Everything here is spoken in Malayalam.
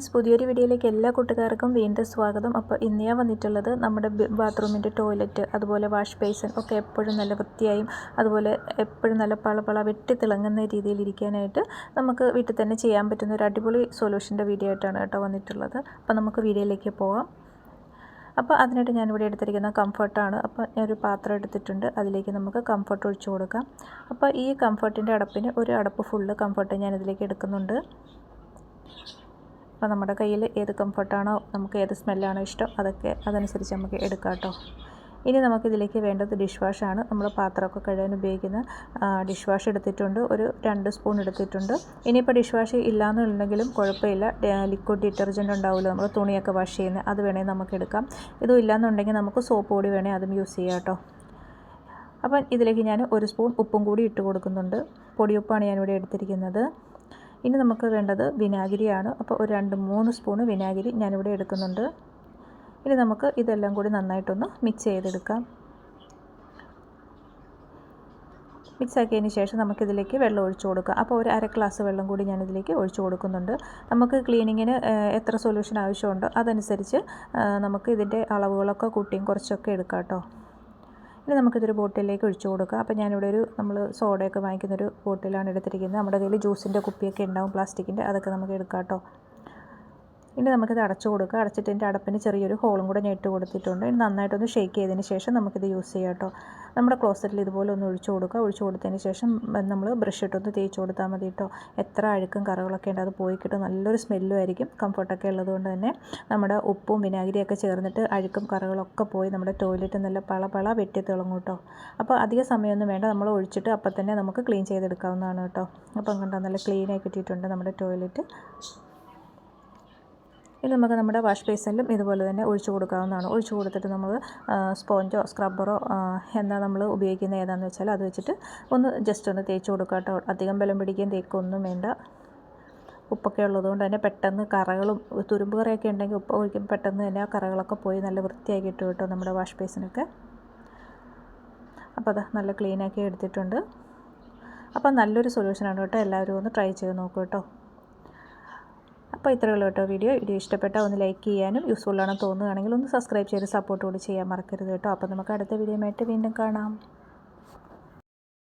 ഫ്രണ്ട്സ് പുതിയൊരു വീഡിയോയിലേക്ക് എല്ലാ കൂട്ടുകാർക്കും വീണ്ടും സ്വാഗതം. അപ്പോൾ ഇന്ന് വന്നിട്ടുള്ളത് നമ്മുടെ ബാത്റൂമിന്റെ ടോയ്ലറ്റ് അതുപോലെ വാഷ് ബേസൺ ഒക്കെ എപ്പോഴും നല്ല വൃത്തിയായും അതുപോലെ എപ്പോഴും നല്ല പളപള വെട്ടി തിളങ്ങുന്ന രീതിയിൽ ഇരിക്കാനായിട്ട് നമുക്ക് വീട്ടിൽ തന്നെ ചെയ്യാൻ പറ്റുന്ന ഒരു അടിപൊളി സൊല്യൂഷന്റെ വീഡിയോ ആയിട്ടാണ് കേട്ടോ വന്നിട്ടുള്ളത്. അപ്പോൾ നമുക്ക് വീഡിയോയിലേക്ക് പോകാം അപ്പോൾ അതിനായിട്ട് ഞാനിവിടെ എടുത്തിരിക്കുന്ന കംഫർട്ടാണ്. അപ്പോൾ ഞാനൊരു പാത്രം എടുത്തിട്ടുണ്ട്. അതിലേക്ക് നമുക്ക് കംഫർട്ട് ഒഴിച്ചു കൊടുക്കാം. അപ്പോൾ ഈ കംഫർട്ടിന്റെ അടപ്പിന് ഒരു അടപ്പ് ഫുള്ള് കംഫർട്ട് ഞാനിതിലേക്ക് എടുക്കുന്നുണ്ട്. അപ്പോൾ നമ്മുടെ കയ്യിൽ ഏത് കംഫർട്ടാണോ നമുക്ക് ഏത് സ്മെല്ലാണോ ഇഷ്ടം അതൊക്കെ അതനുസരിച്ച് നമുക്ക് എടുക്കാം കേട്ടോ. ഇനി നമുക്കിതിലേക്ക് വേണ്ടത് ഡിഷ് വാഷാണ് നമ്മൾ പാത്രമൊക്കെ കഴുകാൻ ഉപയോഗിക്കുന്ന ഡിഷ് വാഷ് എടുത്തിട്ടുണ്ട്. ഒരു രണ്ട് സ്പൂൺ എടുത്തിട്ടുണ്ട്. ഇനിയിപ്പോൾ ഡിഷ് വാഷ് ഇല്ലയെന്നുണ്ടെങ്കിലും കുഴപ്പമില്ല. ലിക്വിഡ് ഡിറ്റർജന്റ് ഉണ്ടാവുമല്ലോ നമ്മൾ തുണിയൊക്കെ വാഷ് ചെയ്യുന്നത് അത് വേണമെങ്കിൽ നമുക്ക് എടുക്കാം. ഇതും ഇല്ലയെന്നുണ്ടെങ്കിൽ നമുക്ക് സോപ്പ് പൊടി വേണേൽ അതും യൂസ് ചെയ്യാം കേട്ടോ. അപ്പം ഇതിലേക്ക് ഞാൻ ഒരു സ്പൂൺ ഉപ്പും കൂടി ഇട്ട് കൊടുക്കുന്നുണ്ട്. പൊടിയുപ്പാണ് ഞാനിവിടെ എടുത്തിരിക്കുന്നത്. ഇനി നമുക്ക് വേണ്ടത് വിനാഗിരിയാണ്. അപ്പോൾ ഒരു രണ്ട് മൂന്ന് സ്പൂണ് വിനാഗിരി ഞാനിവിടെ എടുക്കുന്നുണ്ട്. ഇനി നമുക്ക് ഇതെല്ലാം കൂടി നന്നായിട്ടൊന്ന് മിക്സ് ചെയ്തെടുക്കാം. മിക്സ് ആക്കിയതിന് ശേഷം നമുക്കിതിലേക്ക് വെള്ളം ഒഴിച്ചു കൊടുക്കാം. അപ്പോൾ ഒരു അര ഗ്ലാസ് വെള്ളം കൂടി ഞാനിതിലേക്ക് ഒഴിച്ചു കൊടുക്കുന്നുണ്ട്. നമുക്ക് ക്ലീനിങ്ങിന് എത്ര സൊല്യൂഷൻ ആവശ്യമുണ്ടോ അതനുസരിച്ച് നമുക്ക് ഇതിന്റെ അളവുകളൊക്കെ കൂട്ടിയും കുറച്ചൊക്കെ എടുക്കാം കേട്ടോ. ഇനി നമുക്കിതൊരു ബോട്ടിലേക്ക് ഒഴിച്ചു കൊടുക്കുക. അപ്പോൾ ഞാനിവിടെ ഒരു നമ്മൾ സോഡയൊക്കെ വാങ്ങിക്കുന്നൊരു ബോട്ടിലാണ് എടുത്തിരിക്കുന്നത്. നമ്മുടെ കയ്യിൽ ജ്യൂസിന്റെ കുപ്പിയൊക്കെ ഉണ്ടാവും പ്ലാസ്റ്റിക്കിന്റെ അതൊക്കെ നമുക്ക് എടുക്കാം കേട്ടോ. ഇനി നമുക്കിത് അടച്ചു കൊടുക്കുക. അടച്ചിട്ട് ഇതിന്റെ അടപ്പിന് ചെറിയൊരു ഹോളും കൂടെ ഞാൻ ഇട്ട് കൊടുത്തിട്ടുണ്ട്. ഇനി നന്നായിട്ടൊന്ന് ഷേക്ക് ചെയ്തതിന് ശേഷം നമുക്കിത് യൂസ് ചെയ്യാം കേട്ടോ. നമ്മുടെ ക്ലോസറ്റിൽ ഇതുപോലെ ഒന്ന് ഒഴിച്ചു കൊടുക്കുക. ഒഴിച്ചു കൊടുത്തതിന് ശേഷം നമ്മൾ ബ്രഷ് ഇട്ടൊന്ന് തേച്ച് കൊടുത്താൽ മതി കേട്ടോ. എത്ര അഴുക്കും കറകളൊക്കെ ഉണ്ട് അത് പോയി കിട്ടും. നല്ലൊരു സ്മെല്ലും ആയിരിക്കും. കംഫർട്ടൊക്കെ ഉള്ളതുകൊണ്ട് തന്നെ നമ്മുടെ ഉപ്പും വിനാഗിരിയൊക്കെ ചേർന്നിട്ട് അഴുക്കും കറകളൊക്കെ പോയി നമ്മുടെ ടോയ്ലറ്റ് നല്ല പള പള വെട്ടി തിളങ്ങും കേട്ടോ. അപ്പോൾ അധിക സമയമൊന്നും വേണ്ട. നമ്മൾ ഒഴിച്ചിട്ട് അപ്പം തന്നെ നമുക്ക് ക്ലീൻ ചെയ്തെടുക്കാവുന്നതാണ് കേട്ടോ. അപ്പം കണ്ടോ നല്ല ക്ലീനായി കിട്ടിയിട്ടുണ്ട് നമ്മുടെ ടോയ്ലറ്റ് ഇനി നമുക്ക് നമ്മുടെ വാഷ് ബേസിനിലും ഇതുപോലെ തന്നെ ഒഴിച്ചു കൊടുക്കാവുന്നതാണ്. ഒഴിച്ചു കൊടുത്തിട്ട് നമ്മൾ സ്പോഞ്ചോ സ്ക്രബ്ബറോ എന്താ നമ്മൾ ഉപയോഗിക്കുന്ന ഏതാണെന്ന് വെച്ചാൽ അത് വെച്ചിട്ട് ഒന്ന് ജസ്റ്റ് ഒന്ന് തേച്ച് കൊടുക്കുക കേട്ടോ. അധികം ബലം പിടിക്കുകയും തേക്കൊന്നും വേണ്ട. ഉപ്പൊക്കെ ഉള്ളതുകൊണ്ട് തന്നെ പെട്ടെന്ന് കറകളും തുരുമ്പ് കറിയൊക്കെ ഉണ്ടെങ്കിൽ ഉപ്പ് ഒഴിക്കുമ്പോൾ പെട്ടെന്ന് തന്നെ ആ കറകളൊക്കെ പോയി നല്ല വൃത്തിയാക്കി ഇട്ട് കേട്ടോ നമ്മുടെ വാഷ് ബേസിനൊക്കെ. അപ്പോൾ അത് നല്ല ക്ലീനാക്കി എടുത്തിട്ടുണ്ട്. അപ്പോൾ നല്ലൊരു സൊല്യൂഷനാണ് കേട്ടോ. എല്ലാവരും ഒന്ന് ട്രൈ ചെയ്ത് നോക്കൂ കേട്ടോ. അപ്പോൾ ഇത്രയേ കേട്ടോ വീഡിയോ വീഡിയോ ഇഷ്ടപ്പെട്ടാൽ ഒന്ന് ലൈക്ക് ചെയ്യാനും യൂസ്ഫുള്ളാണെന്ന് തോന്നുകയാണെങ്കിൽ ഒന്ന് സബ്സ്ക്രൈബ് ചെയ്ത് സപ്പോർട്ട് കൂടി ചെയ്യാൻ മറക്കരുത് കേട്ടോ. അപ്പോൾ നമുക്ക് അടുത്ത വീഡിയോ വീണ്ടും കാണാം.